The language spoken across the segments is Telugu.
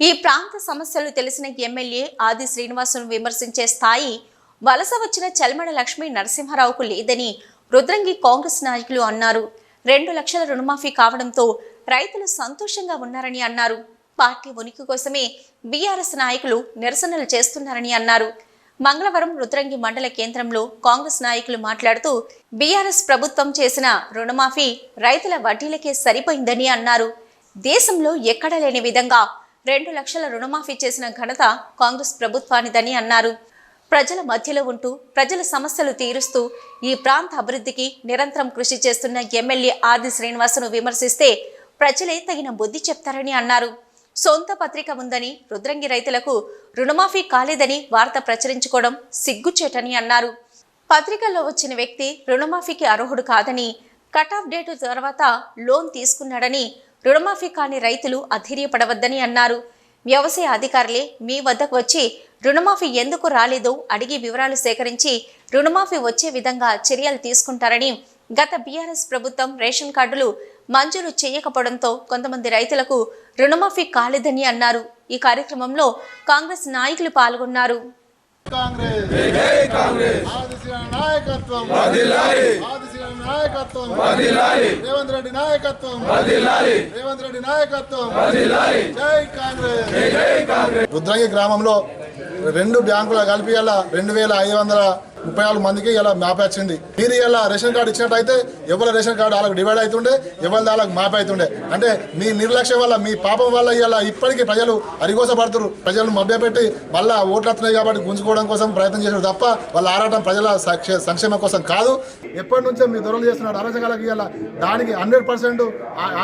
ఈ ప్రాంత సమస్యలు తెలిసిన ఎమ్మెల్యే ఆది శ్రీనివాసును విమర్శించే స్థాయి వలస వచ్చిన చల్మడ లక్ష్మీ నరసింహారావుకు లేదని రుద్రంగి కాంగ్రెస్ నాయకులు అన్నారు. రెండు లక్షల రుణమాఫీ కావడంతో రైతులు సంతోషంగా ఉన్నారని అన్నారు. పార్టీ ఉనికి కోసమే బీఆర్ఎస్ నాయకులు నిరసనలు చేస్తున్నారని అన్నారు. మంగళవారం రుద్రంగి మండల కేంద్రంలో కాంగ్రెస్ నాయకులు మాట్లాడుతూ బీఆర్ఎస్ ప్రభుత్వం చేసిన రుణమాఫీ రైతుల వడ్డీలకే సరిపోయిందని అన్నారు. దేశంలో ఎక్కడా లేని విధంగా రెండు లక్షల రుణమాఫీ చేసిన ఘనత కాంగ్రెస్ ప్రభుత్వానిదని అన్నారు. ప్రజల మధ్యలో ఉంటూ ప్రజల సమస్యలు తీరుస్తూ ఈ ప్రాంత అభివృద్ధికి నిరంతరం కృషి చేస్తున్న ఎమ్మెల్యే ఆది శ్రీనివాసును విమర్శిస్తే ప్రజలే తగిన బుద్ధి చెప్తారని అన్నారు. సొంత పత్రిక ఉందని రుద్రంగి రైతులకు రుణమాఫీ కాలేదని వార్త ప్రచురించుకోవడం సిగ్గుచేటని అన్నారు. పత్రికల్లో వచ్చిన వ్యక్తి రుణమాఫీకి అర్హుడు కాదని కట్ ఆఫ్ డేటు తర్వాత లోన్ తీసుకున్నాడని రుణమాఫీ కాని రైతులు అధైర్యపడవద్దని అన్నారు. వ్యవసాయ అధికారులే మీ వద్దకు వచ్చి రుణమాఫీ ఎందుకు రాలేదో అడిగి వివరాలు సేకరించి రుణమాఫీ వచ్చే విధంగా చర్యలు తీసుకుంటారని గత బీఆర్ఎస్ ప్రభుత్వం రేషన్ కార్డులు మంజూరు చేయకపోవడంతో కొంతమంది రైతులకు రుణమాఫీ కాలేదని అన్నారు. ఈ కార్యక్రమంలో కాంగ్రెస్ నాయకులు పాల్గొన్నారు. కాంగ్రెస్. కాంగ్రెస్. నాయకత్వం. రేవంత్ రెడ్డి నాయకత్వం. రేవంత్ రెడ్డి నాయకత్వం. జై కాంగ్రెస్. జై కాంగ్రెస్. రుద్రంగి గ్రామంలో రెండు బ్యాంకుల కలిపి రెండు వేల ఐదు వందల ముప్పై నాలుగు మందికి ఇలా మ్యాప్ వచ్చింది. మీరు ఇలా రేషన్ కార్డు ఇచ్చినట్టయితే ఎవరి రేషన్ కార్డు వాళ్ళకి డివైడ్ అవుతుండే ఎవరి వాళ్ళకి మ్యాప్ అవుతుండే అంటే మీ నిర్లక్ష్యం వల్ల మీ పాపం వల్ల ఇలా ఇప్పటికీ ప్రజలు అరిగోసపడుతున్నారు. ప్రజలను మభ్యపెట్టి మళ్ళా ఓట్లు వస్తున్నాయి కాబట్టి గుంజుకోవడం కోసం ప్రయత్నం చేశారు తప్ప వాళ్ళ ఆరాటం ప్రజల సంక్షేమం కోసం కాదు. ఎప్పటి నుంచో మీ దొరలు చేస్తున్నారు. అరాచకాలకి ఇలా దానికి హండ్రెడ్ పర్సెంట్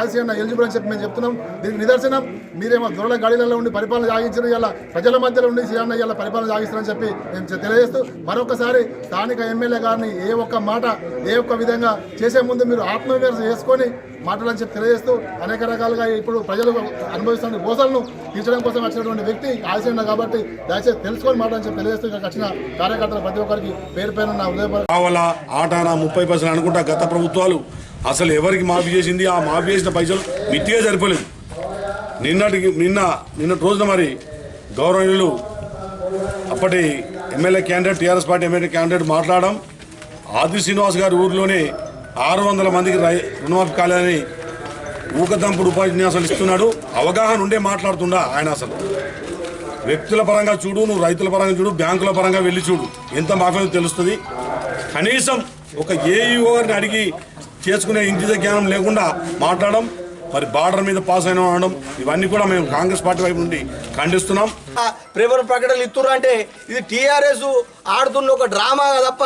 ఆసియన్ ఎలిజిబుల్ అని చెప్పి మేము చెప్తున్నాం. దీనికి నిదర్శనం మీరేమో దొరల గడిలలో ఉండి పరిపాలన సాగించిన ఇలా ప్రజల మధ్యలో ఉండి సీఎం ఇలా పరిపాలన సాగిస్తారని చెప్పి మేము తెలియజేస్తూ మరొకసారి స్థానిక ఎమ్మెల్యే గారిని ఏ ఒక్క మాట ఏ ఒక్క విధంగా చేసే ముందు మీరు ఆత్మవిమర్శ చేసుకొని మాటలని చెప్పి తెలియజేస్తూ అనేక రకాలుగా ఇప్పుడు ప్రజలు అనుభవిస్తున్న గోసలను తీర్చడం కోసం వచ్చినటువంటి వ్యక్తి ఆశ కాబట్టి దయచేసి తెలుసుకొని మాటలని చెప్పి తెలియజేస్తూ ఇక్కడికి వచ్చిన కార్యకర్తలు ప్రతి ఒక్కరికి పేరు పేరు నా కావాలా ఆటానా ముప్పై పర్సెంట్ అనుకుంటా గత ప్రభుత్వాలు. అసలు ఎవరికి మాఫీ చేసింది? ఆ మాఫీ చేసిన పైసలు మిట్టిగా సరిపోలేదు. నిన్నటికి నిన్న నిన్నటి రోజున మరి గౌరవనీయులు అప్పటి MLA candidate TRS party MLA candidate మాట్లాడడం. ఆది శ్రీనివాస్ గారి ఊర్లోనే ఆరు వందల మందికి రై- రుణమాఫీ కాలేదని ఊకదంపుడు ఉపన్యాసాలు ఇస్తున్నాడు. అవగాహన ఉండే మాట్లాడుతుండా ఆయన అసలు. వ్యక్తుల పరంగా చూడు నువ్వు రైతుల పరంగా చూడు బ్యాంకుల పరంగా వెళ్ళి చూడు. ఎంత మాఫీ తెలుస్తుంది. కనీసం ఒక ఏఈఓ గారిని అడిగి చేసుకునే ఇంటి జ్ఞానం లేకుండా మాట్లాడడం మరి బార్డర్ మీద పాస్ అయిన అనడం ఇవన్నీ కూడా మేము కాంగ్రెస్ పార్టీ వైపు నుండి ఖండిస్తున్నాం. ఆ పేపర్ ప్రకటనలు ఇస్తున్నారు అంటే ఇది టీఆర్ఎస్ ఆడుతున్న ఒక డ్రామా తప్ప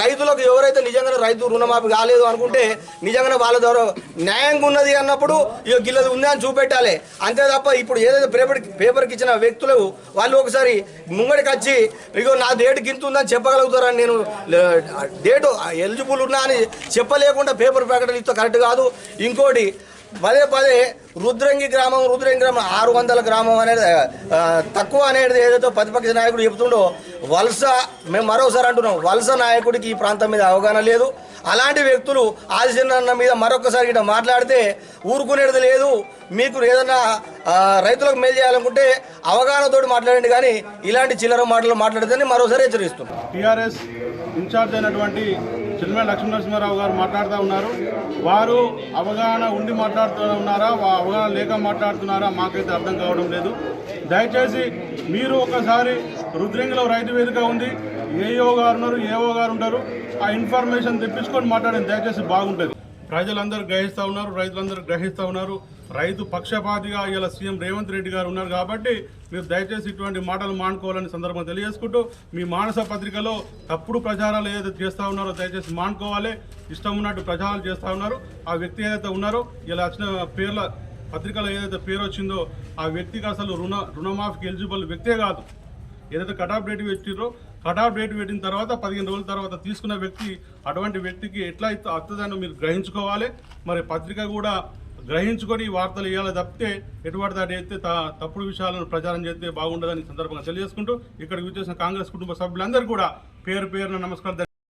రైతులకు ఎవరైతే నిజంగానే రైతు రుణమాఫీ కాలేదు అనుకుంటే నిజంగానే వాళ్ళ ద్వారా న్యాయంగా ఉన్నది అన్నప్పుడు ఇక గిల్లది ఉంది అని చూపెట్టాలి. అంతే తప్ప ఇప్పుడు ఏదైతే పేపర్ పేపర్కి ఇచ్చిన వ్యక్తులు వాళ్ళు ఒకసారి ముంగడికి వచ్చి ఇగో నా డేట్ గింత ఉందని చెప్పగలుగుతారని నేను డేటు ఎలిజిబుల్ ఉన్నా అని చెప్పలేకుండా పేపర్ ప్రకటన ఇస్తే కరెక్ట్ కాదు. ఇంకోటి పదే పదే రుద్రంగి గ్రామం రుద్రంగి గ్రామం ఆరు వందల గ్రామం అనేది తక్కువ అనేది ఏదైతే ప్రతిపక్ష నాయకుడు చెప్తుండో వలస మేము మరోసారి అంటున్నాం వలస నాయకుడికి ఈ ప్రాంతం మీద అవగాహన లేదు. అలాంటి వ్యక్తులు ఆదిశన్న మీద మరొకసారి ఇట్లా మాట్లాడితే ఊరుకునేది లేదు. మీకు ఏదైనా రైతులకు మేలు చేయాలనుకుంటే అవగాహనతోటి మాట్లాడండి కానీ ఇలాంటి చిల్లర మాటలు మాట్లాడితేనే మరోసారి హెచ్చరిస్తున్నాం. టీఆర్ఎస్ ఇన్ఛార్జ్ అయినటువంటి చిన్మయ లక్ష్మీనరసింహారావు గారు మాట్లాడుతూ ఉన్నారు. వారు అవగాహన ఉండి మాట్లాడుతూ ఉన్నారా? వా- అవగాహన లేక మాట్లాడుతున్నారా? మాకైతే అర్థం కావడం లేదు. దయచేసి మీరు ఒకసారి రుద్రంగిలో రైతు వేదిక ఉంది. ఏఓ గారు ఉన్నారు ఏఓ గారు ఉంటారు. ఆ ఇన్ఫర్మేషన్ తెప్పించుకొని మాట్లాడండి. దయచేసి బాగుంటుంది. ప్రజలందరూ గ్రహిస్తూ ఉన్నారు రైతులందరూ గ్రహిస్తూ ఉన్నారు. రైతు పక్షపాతిగా ఇలా సీఎం రేవంత్ రెడ్డి గారు ఉన్నారు కాబట్టి మీరు దయచేసి ఇటువంటి మాటలు మానుకోవాలని సందర్భం తెలియజేసుకుంటూ మీ మానస పత్రికలో తప్పుడు ప్రచారాలు ఏదైతే చేస్తూ ఉన్నారో దయచేసి మానుకోవాలి. ఇష్టం ఉన్నట్టు ప్రచారాలు చేస్తూ ఉన్నారు. ఆ వ్యక్తి ఏదైతే ఉన్నారో ఇలా వచ్చిన పేర్ల పత్రికలో ఏదైతే పేరు వచ్చిందో ఆ వ్యక్తికి అసలు రుణ రుణమాఫీకి ఎలిజిబుల్ వ్యక్తే కాదు. ఏదైతే కటాఫ్ డేట్ పెట్టిరో కటాఫ్ డేట్ పెట్టిన తర్వాత పదిహేను రోజుల తర్వాత తీసుకున్న వ్యక్తి అటువంటి వ్యక్తికి ఎట్లా అయితే మీరు గ్రహించుకోవాలి. మరి పత్రిక కూడా గ్రహించుకొని ఈ వార్తలు ఇవ్వాలి తప్పితే ఎటువంటి దాటి అయితే త- తప్పుడు విషయాలను ప్రచారం చేస్తే బాగుండదని సందర్భంగా తెలియజేసుకుంటూ ఇక్కడికి వచ్చేసిన కాంగ్రెస్ కుటుంబ సభ్యులందరూ కూడా పేరు పేరున నమస్కారం